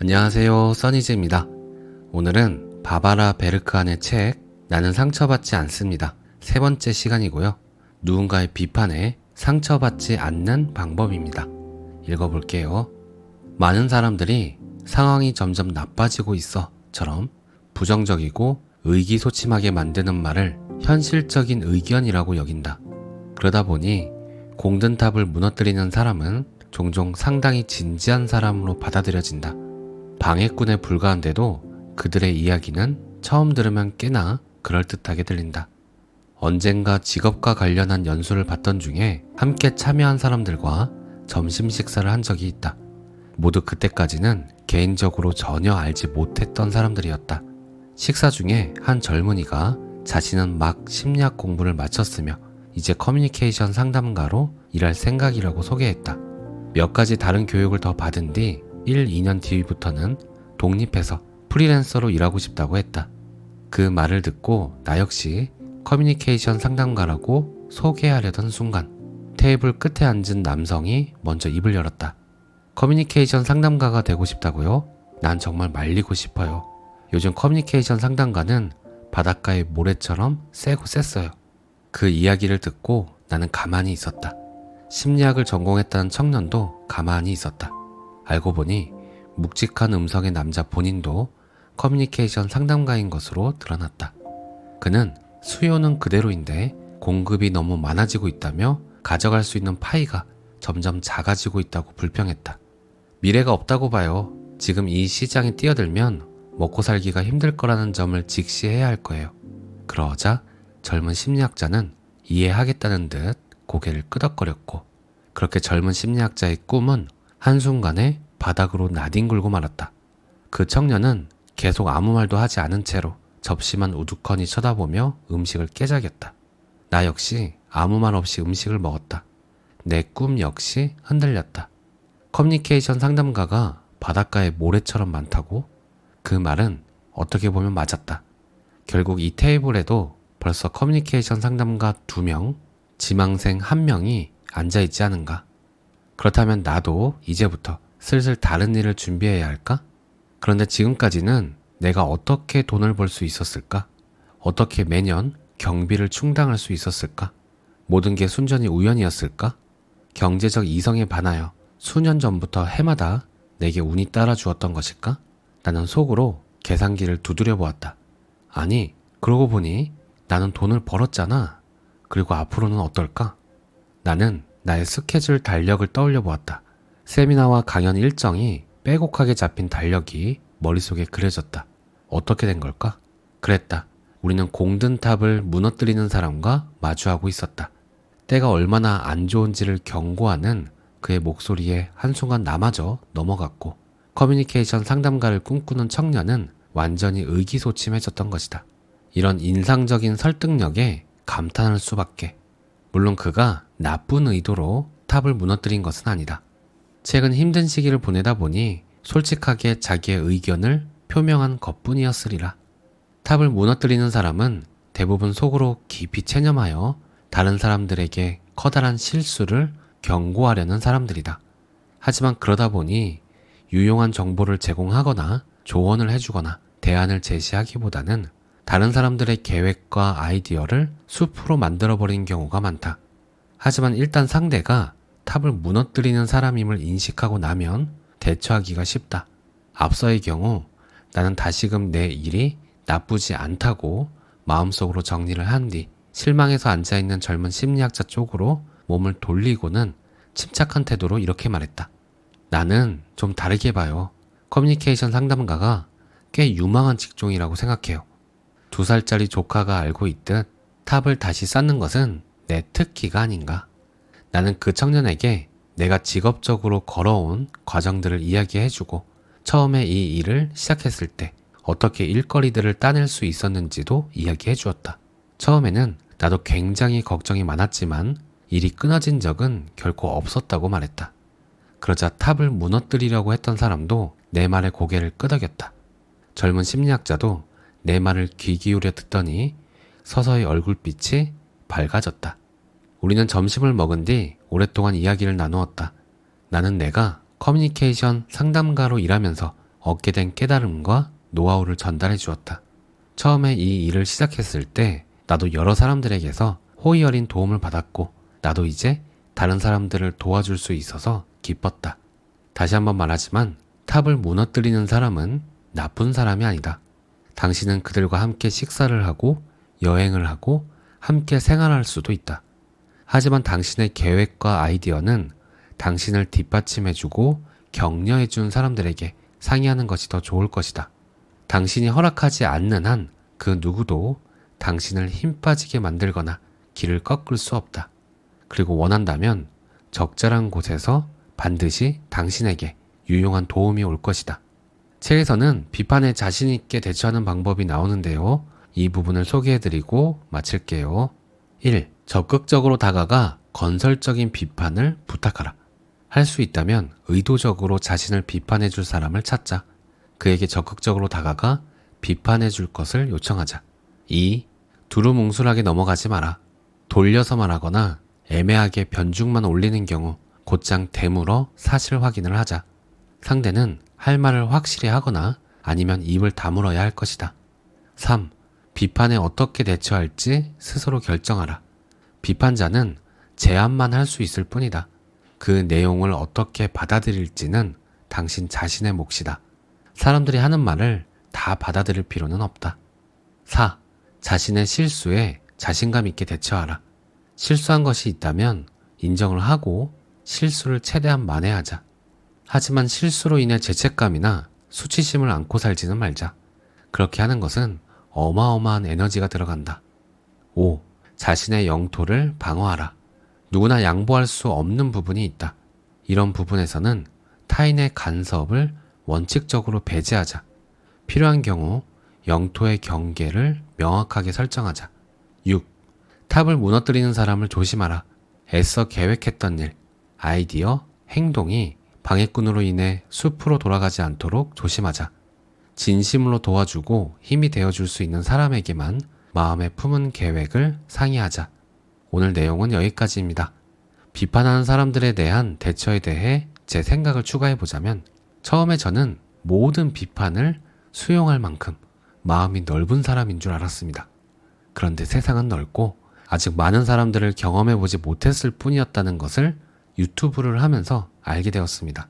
안녕하세요, 써니즈입니다. 오늘은 바바라 베르크안의 책 나는 상처받지 않습니다. 세 번째 시간이고요. 누군가의 비판에 상처받지 않는 방법입니다. 읽어볼게요. 많은 사람들이 상황이 점점 나빠지고 있어 처럼 부정적이고 의기소침하게 만드는 말을 현실적인 의견이라고 여긴다. 그러다 보니 공든탑을 무너뜨리는 사람은 종종 상당히 진지한 사람으로 받아들여진다. 방해꾼에 불과한데도 그들의 이야기는 처음 들으면 꽤나 그럴듯하게 들린다. 언젠가 직업과 관련한 연수를 받던 중에 함께 참여한 사람들과 점심 식사를 한 적이 있다. 모두 그때까지는 개인적으로 전혀 알지 못했던 사람들이었다. 식사 중에 한 젊은이가 자신은 막 심리학 공부를 마쳤으며 이제 커뮤니케이션 상담가로 일할 생각이라고 소개했다. 몇 가지 다른 교육을 더 받은 뒤 1, 2년 뒤부터는 독립해서 프리랜서로 일하고 싶다고 했다. 그 말을 듣고 나 역시 커뮤니케이션 상담가라고 소개하려던 순간 테이블 끝에 앉은 남성이 먼저 입을 열었다. 커뮤니케이션 상담가가 되고 싶다고요? 난 정말 말리고 싶어요. 요즘 커뮤니케이션 상담가는 바닷가의 모래처럼 세고 셌어요. 그 이야기를 듣고 나는 가만히 있었다. 심리학을 전공했다는 청년도 가만히 있었다. 알고 보니 묵직한 음성의 남자 본인도 커뮤니케이션 상담가인 것으로 드러났다. 그는 수요는 그대로인데 공급이 너무 많아지고 있다며 가져갈 수 있는 파이가 점점 작아지고 있다고 불평했다. 미래가 없다고 봐요. 지금 이 시장에 뛰어들면 먹고 살기가 힘들 거라는 점을 직시해야 할 거예요. 그러자 젊은 심리학자는 이해하겠다는 듯 고개를 끄덕거렸고 그렇게 젊은 심리학자의 꿈은 한순간에 바닥으로 나뒹굴고 말았다. 그 청년은 계속 아무 말도 하지 않은 채로 접시만 우두커니 쳐다보며 음식을 깨작였다. 나 역시 아무 말 없이 음식을 먹었다. 내 꿈 역시 흔들렸다. 커뮤니케이션 상담가가 바닷가에 모래처럼 많다고? 그 말은 어떻게 보면 맞았다. 결국 이 테이블에도 벌써 커뮤니케이션 상담가 두 명, 지망생 한 명이 앉아있지 않은가? 그렇다면 나도 이제부터 슬슬 다른 일을 준비해야 할까? 그런데 지금까지는 내가 어떻게 돈을 벌 수 있었을까? 어떻게 매년 경비를 충당할 수 있었을까? 모든 게 순전히 우연이었을까? 경제적 이성에 반하여 수년 전부터 해마다 내게 운이 따라 주었던 것일까? 나는 속으로 계산기를 두드려 보았다. 아니, 그러고 보니 나는 돈을 벌었잖아. 그리고 앞으로는 어떨까? 나는 나의 스케줄 달력을 떠올려 보았다. 세미나와 강연 일정이 빼곡하게 잡힌 달력이 머릿속에 그려졌다. 어떻게 된 걸까? 그랬다. 우리는 공든 탑을 무너뜨리는 사람과 마주하고 있었다. 때가 얼마나 안 좋은지를 경고하는 그의 목소리에 한순간 나마저 넘어갔고 커뮤니케이션 상담가를 꿈꾸는 청년은 완전히 의기소침해졌던 것이다. 이런 인상적인 설득력에 감탄할 수밖에. 물론 그가 나쁜 의도로 탑을 무너뜨린 것은 아니다. 최근 힘든 시기를 보내다 보니 솔직하게 자기의 의견을 표명한 것뿐이었으리라. 탑을 무너뜨리는 사람은 대부분 속으로 깊이 체념하여 다른 사람들에게 커다란 실수를 경고하려는 사람들이다. 하지만 그러다 보니 유용한 정보를 제공하거나 조언을 해주거나 대안을 제시하기보다는 다른 사람들의 계획과 아이디어를 숲으로 만들어버린 경우가 많다. 하지만 일단 상대가 탑을 무너뜨리는 사람임을 인식하고 나면 대처하기가 쉽다. 앞서의 경우 나는 다시금 내 일이 나쁘지 않다고 마음속으로 정리를 한 뒤 실망해서 앉아있는 젊은 심리학자 쪽으로 몸을 돌리고는 침착한 태도로 이렇게 말했다. 나는 좀 다르게 봐요. 커뮤니케이션 상담가가 꽤 유망한 직종이라고 생각해요. 두 살짜리 조카가 알고 있듯 탑을 다시 쌓는 것은 내 특기가 아닌가. 나는 그 청년에게 내가 직업적으로 걸어온 과정들을 이야기해주고 처음에 이 일을 시작했을 때 어떻게 일거리들을 따낼 수 있었는지도 이야기해 주었다. 처음에는 나도 굉장히 걱정이 많았지만 일이 끊어진 적은 결코 없었다고 말했다. 그러자 탑을 무너뜨리려고 했던 사람도 내 말에 고개를 끄덕였다. 젊은 심리학자도 내 말을 귀 기울여 듣더니 서서히 얼굴빛이 밝아졌다. 우리는 점심을 먹은 뒤 오랫동안 이야기를 나누었다. 나는 내가 커뮤니케이션 상담가로 일하면서 얻게 된 깨달음과 노하우를 전달해 주었다. 처음에 이 일을 시작했을 때 나도 여러 사람들에게서 호의 어린 도움을 받았고 나도 이제 다른 사람들을 도와줄 수 있어서 기뻤다. 다시 한번 말하지만 탑을 무너뜨리는 사람은 나쁜 사람이 아니다. 당신은 그들과 함께 식사를 하고 여행을 하고 함께 생활할 수도 있다. 하지만 당신의 계획과 아이디어는 당신을 뒷받침해주고 격려해준 사람들에게 상의하는 것이 더 좋을 것이다. 당신이 허락하지 않는 한 그 누구도 당신을 힘 빠지게 만들거나 길을 꺾을 수 없다. 그리고 원한다면 적절한 곳에서 반드시 당신에게 유용한 도움이 올 것이다. 책에서는 비판에 자신있게 대처하는 방법이 나오는데요. 이 부분을 소개해드리고 마칠게요. 1. 적극적으로 다가가 건설적인 비판을 부탁하라. 할 수 있다면 의도적으로 자신을 비판해 줄 사람을 찾자. 그에게 적극적으로 다가가 비판해 줄 것을 요청하자. 2. 두루뭉술하게 넘어가지 마라. 돌려서 말하거나 애매하게 변죽만 올리는 경우 곧장 되물어 사실 확인을 하자. 상대는 할 말을 확실히 하거나 아니면 입을 다물어야 할 것이다. 3. 비판에 어떻게 대처할지 스스로 결정하라. 비판자는 제안만 할 수 있을 뿐이다. 그 내용을 어떻게 받아들일지는 당신 자신의 몫이다. 사람들이 하는 말을 다 받아들일 필요는 없다. 4. 자신의 실수에 자신감 있게 대처하라. 실수한 것이 있다면 인정을 하고 실수를 최대한 만회하자. 하지만 실수로 인해 죄책감이나 수치심을 안고 살지는 말자. 그렇게 하는 것은 어마어마한 에너지가 들어간다. 5. 자신의 영토를 방어하라. 누구나 양보할 수 없는 부분이 있다. 이런 부분에서는 타인의 간섭을 원칙적으로 배제하자. 필요한 경우 영토의 경계를 명확하게 설정하자. 6. 탑을 무너뜨리는 사람을 조심하라. 애써 계획했던 일, 아이디어, 행동이 방해꾼으로 인해 숲으로 돌아가지 않도록 조심하자. 진심으로 도와주고 힘이 되어줄 수 있는 사람에게만 마음에 품은 계획을 상의하자. 오늘 내용은 여기까지입니다. 비판하는 사람들에 대한 대처에 대해 제 생각을 추가해 보자면 처음에 저는 모든 비판을 수용할 만큼 마음이 넓은 사람인 줄 알았습니다. 그런데 세상은 넓고 아직 많은 사람들을 경험해 보지 못했을 뿐이었다는 것을 유튜브를 하면서 알게 되었습니다.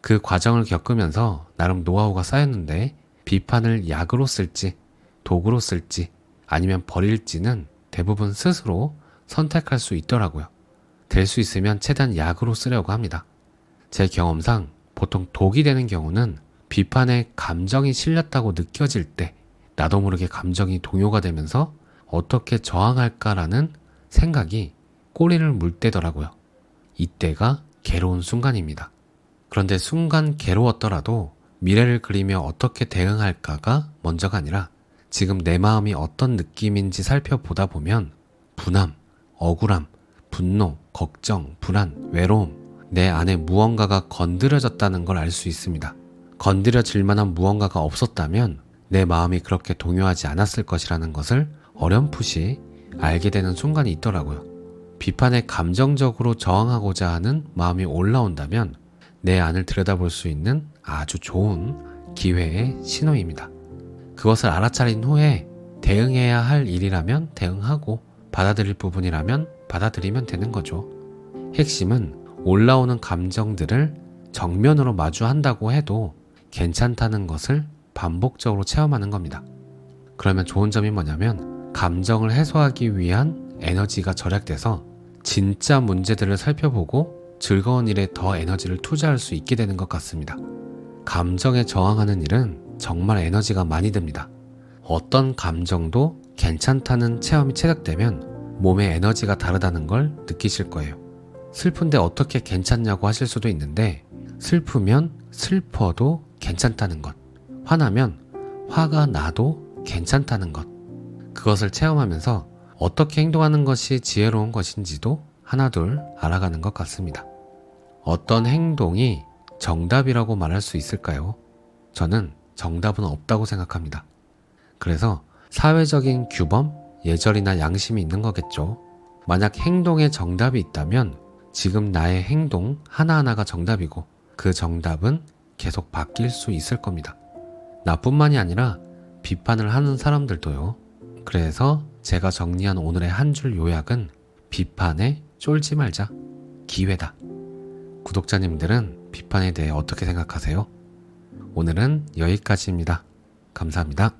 그 과정을 겪으면서 나름 노하우가 쌓였는데 비판을 약으로 쓸지 도구로 쓸지 아니면 버릴지는 대부분 스스로 선택할 수 있더라고요. 될 수 있으면 최대한 약으로 쓰려고 합니다. 제 경험상 보통 독이 되는 경우는 비판에 감정이 실렸다고 느껴질 때 나도 모르게 감정이 동요가 되면서 어떻게 저항할까라는 생각이 꼬리를 물 때더라고요. 이때가 괴로운 순간입니다. 그런데 순간 괴로웠더라도 미래를 그리며 어떻게 대응할까가 먼저가 아니라 지금 내 마음이 어떤 느낌인지 살펴보다 보면 분함, 억울함, 분노, 걱정, 불안, 외로움, 내 안에 무언가가 건드려졌다는 걸 알 수 있습니다. 건드려질 만한 무언가가 없었다면 내 마음이 그렇게 동요하지 않았을 것이라는 것을 어렴풋이 알게 되는 순간이 있더라고요. 비판에 감정적으로 저항하고자 하는 마음이 올라온다면 내 안을 들여다볼 수 있는 아주 좋은 기회의 신호입니다. 그것을 알아차린 후에 대응해야 할 일이라면 대응하고 받아들일 부분이라면 받아들이면 되는 거죠. 핵심은 올라오는 감정들을 정면으로 마주한다고 해도 괜찮다는 것을 반복적으로 체험하는 겁니다. 그러면 좋은 점이 뭐냐면 감정을 해소하기 위한 에너지가 절약돼서 진짜 문제들을 살펴보고 즐거운 일에 더 에너지를 투자할 수 있게 되는 것 같습니다. 감정에 저항하는 일은 정말 에너지가 많이 듭니다. 어떤 감정도 괜찮다는 체험이 체득되면 몸의 에너지가 다르다는 걸 느끼실 거예요. 슬픈데 어떻게 괜찮냐고 하실 수도 있는데 슬프면 슬퍼도 괜찮다는 것. 화나면 화가 나도 괜찮다는 것. 그것을 체험하면서 어떻게 행동하는 것이 지혜로운 것인지도 하나둘 알아가는 것 같습니다. 어떤 행동이 정답이라고 말할 수 있을까요? 저는 정답은 없다고 생각합니다. 그래서 사회적인 규범, 예절이나 양심이 있는 거겠죠. 만약 행동에 정답이 있다면 지금 나의 행동 하나하나가 정답이고 그 정답은 계속 바뀔 수 있을 겁니다. 나뿐만이 아니라 비판을 하는 사람들도요. 그래서 제가 정리한 오늘의 한 줄 요약은 비판에 쫄지 말자. 기회다. 구독자님들은 비판에 대해 어떻게 생각하세요? 오늘은 여기까지입니다. 감사합니다.